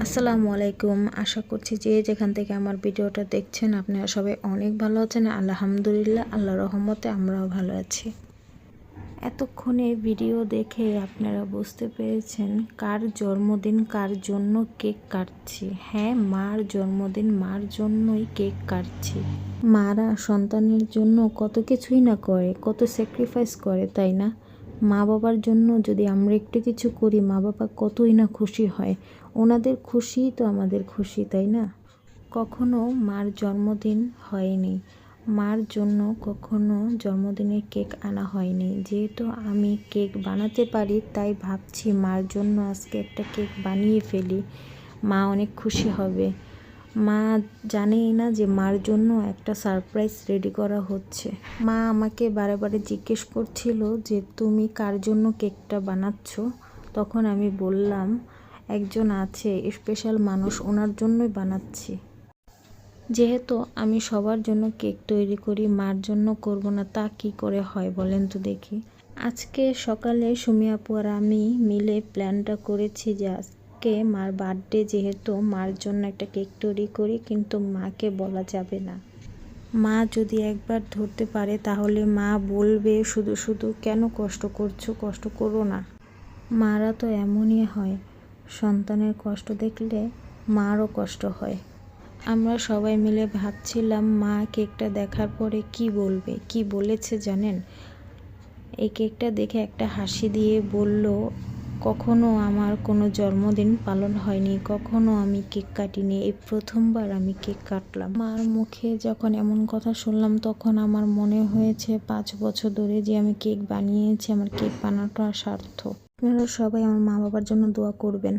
আসসালামু আলাইকুম। আশা করছি যে যেখান থেকে আমার ভিডিওটা দেখছেন আপনারা সবাই অনেক ভালো আছেন। আলহামদুলিল্লাহ আল্লাহ রহমতে আমরাও ভালো আছি। এতক্ষণে ভিডিও দেখে আপনারা বুঝতে পেরেছেন কার জন্মদিন, কার জন্য কেক কাটছি। হ্যাঁ মার জন্মদিন, মার জন্যই কেক কাটছি। মারা সন্তানের জন্য কত কিছুই না করে, কত স্যাক্রিফাইস করে, তাই না? মা বাবার জন্য যদি আমরা একটু কিছু করি মা বাবা কতই না খুশি হয়। ওনাদের খুশিই তো আমাদের খুশি, তাই না? কখনো মার জন্মদিন হয়নি। মার জন্য কখনো জন্মদিনে কেক আনা হয়নি। যেহেতু আমি কেক বানাতে পারি, তাই ভাবছি মার জন্য আজকে একটা কেক বানিয়ে ফেলি। মা অনেক খুশি হবে। মা জানেই না যে মার জন্য একটা সারপ্রাইজ রেডি করা হচ্ছে। মা আমাকে বারে বারে জিজ্ঞেস করছিল যে, তুমি কার জন্য কেকটা বানাচ্ছ? তখন আমি বললাম, একজন আছে স্পেশাল মানুষ, ওনার জন্যই বানাচ্ছি। যেহেতু আমি সবার জন্য কেক তৈরি করি, মার জন্য করব না, তা কি করে হয় বলেন তো দেখি। আজকে সকালে সুমি আর আমি মিলে প্ল্যানটা করেছি যে আজকে মার বার্থডে যেহেতু, মার জন্য একটা কেক তৈরি করি, কিন্তু মাকে বলা যাবে না। মা যদি একবার ধরতে পারে, তাহলে মা বলবে, শুধু শুধু কেন কষ্ট করছ? কষ্ট করো না। মারা তো এমনই হয়, সন্তানের কষ্ট দেখলে মারও কষ্ট হয়। আমরা সবাই মিলে ভাবছিলাম, মা কেকটা দেখার পরে কি বলবে? কি বলেছে জানেন? এই কেকটা দেখে একটা হাসি দিয়ে বলল কখনো আমার কোনো জন্মদিন পালন হয়নি, কখনো আমি কেক কাটিনি। এই প্রথমবার আমি কেক কাটলাম। মার মুখে যখন এমন কথা শুনলাম, তখন আমার মনে হয়েছে পাঁচ বছর ধরে যে আমি কেক বানিয়েছি, আমার কেক বানাটা সার্থক। আপনারা সবাই আমার মা বাবার জন্য দোয়া করবেন।